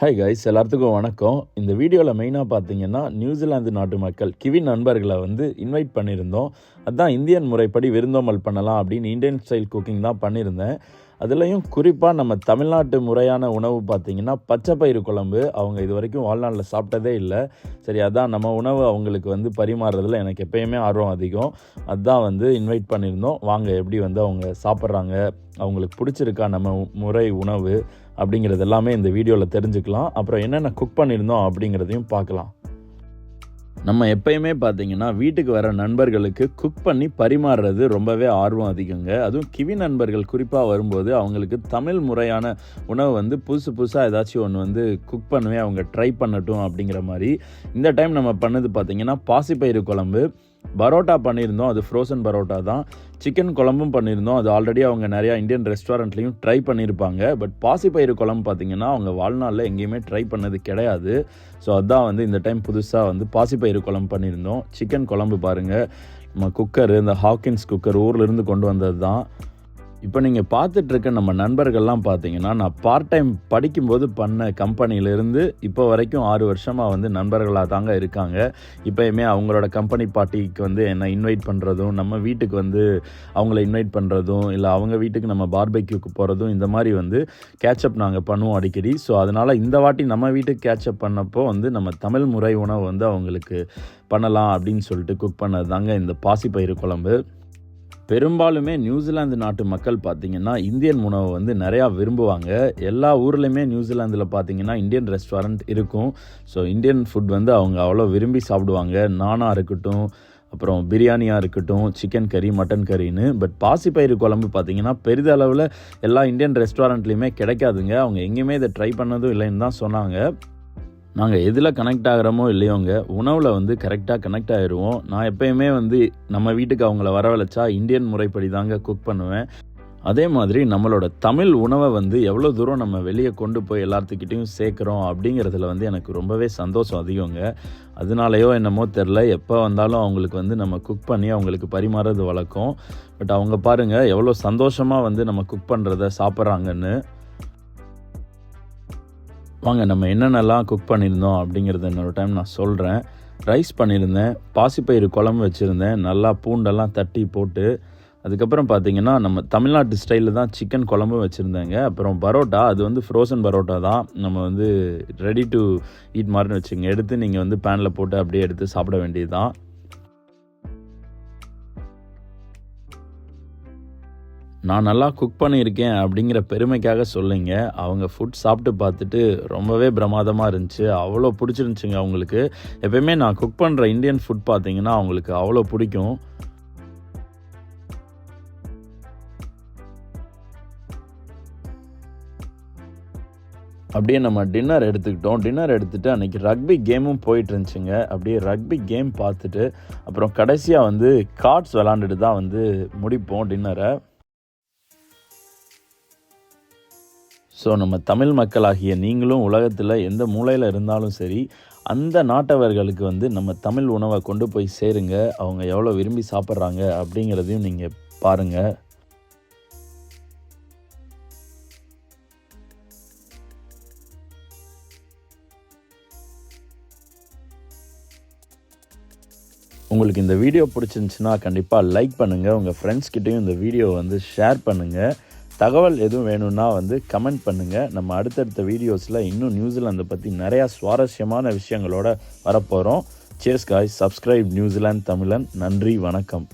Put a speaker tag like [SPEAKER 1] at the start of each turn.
[SPEAKER 1] Hi guys எல்லாத்துக்கும் வணக்கம். இந்த வீடியோவில் மெயினாக பார்த்தீங்கன்னா நியூசிலாந்து நாட்டு மக்கள் கிவி நண்பர்களை வந்து இன்வைட் பண்ணியிருந்தோம். அதுதான் இந்தியன் முறைப்படி விருந்தோம்பல் பண்ணலாம் அப்படின்னு இந்தியன் ஸ்டைல் குக்கிங் தான் பண்ணியிருந்தேன். அதுலேயும் குறிப்பாக நம்ம தமிழ்நாட்டு முறையான உணவு பார்த்தீங்கன்னா பச்சை பயிறு குழம்பு அவங்க இது வரைக்கும் வாழ்நாளில் சாப்பிட்டதே இல்லை. சரி அதான் நம்ம உணவு அவங்களுக்கு வந்து பரிமாறுறதுல எனக்கு எப்பயுமே ஆர்வம் அதிகம். அதுதான் வந்து இன்வைட் பண்ணியிருந்தோம். வாங்க எப்படி வந்து அவங்க சாப்பிட்றாங்க? அவங்களுக்கு பிடிச்சிருக்கா நம்ம முறை உணவு? அப்படிங்கிறது எல்லாமே இந்த வீடியோவில் தெரிஞ்சுக்கலாம். அப்புறம் என்னென்ன குக் பண்ணியிருந்தோம் அப்படிங்கிறதையும் பார்க்கலாம். நம்ம எப்பயுமே பார்த்தீங்கன்னா வீட்டுக்கு வர நண்பர்களுக்கு குக் பண்ணி பரிமாறுறது ரொம்பவே ஆர்வம் அதிகங்க. அதுவும் கிவி நண்பர்கள் குறிப்பாக வரும்போது அவங்களுக்கு தமிழ் முறையான உணவு வந்து புதுசு புதுசாக ஏதாச்சும் ஒன்று வந்து குக் பண்ணுவேன் அவங்க ட்ரை பண்ணட்டும் அப்படிங்கிற மாதிரி. இந்த டைம் நம்ம பண்ணது பார்த்திங்கன்னா பாசிப்பயிறு குழம்பு பரோட்டா பண்ணியிருந்தோம் அது ஃப்ரோசன் பரோட்டா தான். சிக்கன் குழம்பும் பண்ணியிருந்தோம் அது ஆல்ரெடி அவங்க நிறையா இந்தியன் ரெஸ்டாரண்ட்லேயும் ட்ரை பண்ணியிருப்பாங்க. பட் பாசிப்பயிறு குழம்பு பார்த்திங்கன்னா அவங்க வாழ்நாளில் எங்கேயுமே ட்ரை பண்ணது கிடையாது. ஸோ அதுதான் வந்து இந்த டைம் புதுசாக வந்து பாசிப்பயிறு குழம்பு பண்ணியிருந்தோம். சிக்கன் குழம்பு பாருங்கள் நம்ம குக்கர் இந்த ஹாக்கின்ஸ் குக்கர் ஊர்லேருந்து கொண்டு வந்தது தான் இப்போ நீங்கள் பார்த்துட்ருக்க நம்ம நண்பர்கள்லாம் பார்த்தீங்கன்னா நான் பார்ட் டைம் படிக்கும்போது பண்ண கம்பெனியிலேருந்து இப்போ வரைக்கும் ஆறு வருஷமாக வந்து நண்பர்களாக தாங்க இருக்காங்க. இப்போயுமே அவங்களோட கம்பெனி பார்ட்டிக்கு வந்து என்னை இன்வைட் பண்ணுறதும் நம்ம வீட்டுக்கு வந்து அவங்கள இன்வைட் பண்ணுறதும் இல்லை அவங்க வீட்டுக்கு நம்ம பார்பெக்யூக்கு போகிறதும் இந்த மாதிரி வந்து கேட்சப் நாங்கள் பண்ணுவோம் அடிக்கடி. ஸோ அதனால் இந்த வாட்டி நம்ம வீட்டுக்கு கேட்சப் பண்ணப்போ வந்து நம்ம தமிழ் முறை உணவு வந்து அவங்களுக்கு பண்ணலாம் அப்படின்னு சொல்லிட்டு குக் பண்ணது தாங்க இந்த பாசிப்பயிறு குழம்பு. பெரும்பாலுமே நியூசிலாந்து நாட்டு மக்கள் பார்த்திங்கன்னா இந்தியன் உணவை வந்து நிறையா விரும்புவாங்க. எல்லா ஊர்லேயுமே நியூசிலாந்தில் பார்த்திங்கன்னா இந்தியன் ரெஸ்டாரண்ட் இருக்கும். ஸோ இந்தியன் ஃபுட் வந்து அவங்க அவ்வளோ விரும்பி சாப்பிடுவாங்க. நானாக இருக்கட்டும் அப்புறம் பிரியாணியாக இருக்கட்டும் சிக்கன் கறி மட்டன் கறின்னு பட் பாசிப்பயிறு குழம்பு பார்த்தீங்கன்னா பெரிதளவில் எல்லா இந்தியன் ரெஸ்டாரண்ட்லேயுமே கிடைக்காதுங்க. அவங்க எங்கேயுமே இதை ட்ரை பண்ணதும் இல்லைன்னு தான் சொன்னாங்க. நாங்கள் எதில் கனெக்ட் ஆகிறோமோ இல்லையோங்க உணவில் வந்து கரெக்டாக கனெக்ட் ஆகிடுவோம் நான் எப்பயுமே வந்து நம்ம வீட்டுக்கு அவங்கள வரவழைச்சா இந்தியன் முறைப்படி தாங்க குக் பண்ணுவேன். அதே மாதிரி நம்மளோட தமிழ் உணவை வந்து எவ்வளோ தூரம் நம்ம வெளியே கொண்டு போய் எல்லாத்துக்கிட்டையும் சேர்க்குறோம் அப்படிங்கிறதுல வந்து எனக்கு ரொம்பவே சந்தோஷம் அதிகங்க. அதனாலையோ என்னமோ தெரில எப்போ வந்தாலும் அவங்களுக்கு வந்து நம்ம குக் பண்ணி அவங்களுக்கு பரிமாறது வழக்கம். பட் அவங்க பாருங்கள் எவ்வளோ சந்தோஷமாக வந்து நம்ம குக் பண்ணுறத சாப்பிட்றாங்கன்னு. வாங்க நம்ம என்னென்னலாம் குக் பண்ணியிருந்தோம் அப்படிங்கிறத இன்னொரு டைம் நான் சொல்கிறேன் ரைஸ் பண்ணியிருந்தேன் பாசிப்பயிறு குழம்பு வச்சுருந்தேன் நல்லா பூண்டெல்லாம் தட்டி போட்டு அதுக்கப்புறம் பார்த்தீங்கன்னா நம்ம தமிழ்நாட்டு ஸ்டைலில் தான் சிக்கன் குழம்பு வச்சுருந்தேங்க. அப்புறம் பரோட்டா அது வந்து ஃப்ரோசன் பரோட்டா தான். நம்ம வந்து ரெடி டு ஈட் மாதிரின்னு வச்சுங்க எடுத்து நீங்கள் வந்து பேனில் போட்டு அப்படியே எடுத்து சாப்பிட வேண்டியது தான் நான் நல்லா குக் பண்ணியிருக்கேன் அப்படிங்கிற பெருமைக்காக சொல்லுங்க. அவங்க ஃபுட் சாப்பிட்டு பார்த்துட்டு ரொம்பவே பிரமாதமாக இருந்துச்சு. அவ்வளோ பிடிச்சிருந்துச்சுங்க அவங்களுக்கு. எப்பயுமே நான் குக் பண்ணுற இந்தியன் ஃபுட் பார்த்தீங்கன்னா அவங்களுக்கு அவ்வளோ பிடிக்கும். அப்படியே நம்ம டின்னர் எடுத்துக்கிட்டோம். டின்னர் எடுத்துகிட்டு அன்றைக்கி ரக்பி கேமும் போயிட்டு இருந்துச்சுங்க. அப்படியே ரக்பி கேம் பார்த்துட்டு அப்புறம் கடைசியாக வந்து கார்ட்ஸ் விளாண்டுட்டு தான் வந்து முடிப்போம் டின்னரை ஸோ நம்ம தமிழ் மக்களாகிய நீங்களும் உலகத்தில் எந்த மூலையில் இருந்தாலும் சரி அந்த நாட்டவர்களுக்கு வந்து நம்ம தமிழ் உணவை கொண்டு போய் சேருங்க. அவங்க எவ்வளோ விரும்பி சாப்பிட்றாங்க அப்படிங்கிறதையும் நீங்கள் பாருங்கள் உங்களுக்கு இந்த வீடியோ பிடிச்சிருந்துச்சுன்னா கண்டிப்பாக லைக் பண்ணுங்கள் உங்கள் ஃப்ரெண்ட்ஸ்கிட்டையும் இந்த வீடியோ வந்து ஷேர் பண்ணுங்கள் தகவல் எதுவும் வேணும்னா வந்து கமெண்ட் பண்ணுங்கள் நம்ம அடுத்தடுத்த வீடியோஸில் இன்னும் நியூசிலாந்தை பற்றி நிறையா சுவாரஸ்யமான விஷயங்களோட வரப்போகிறோம் சேஸ் காய் சப்ஸ்கிரைப் நியூசிலாந்து தமிழன். நன்றி வணக்கம்.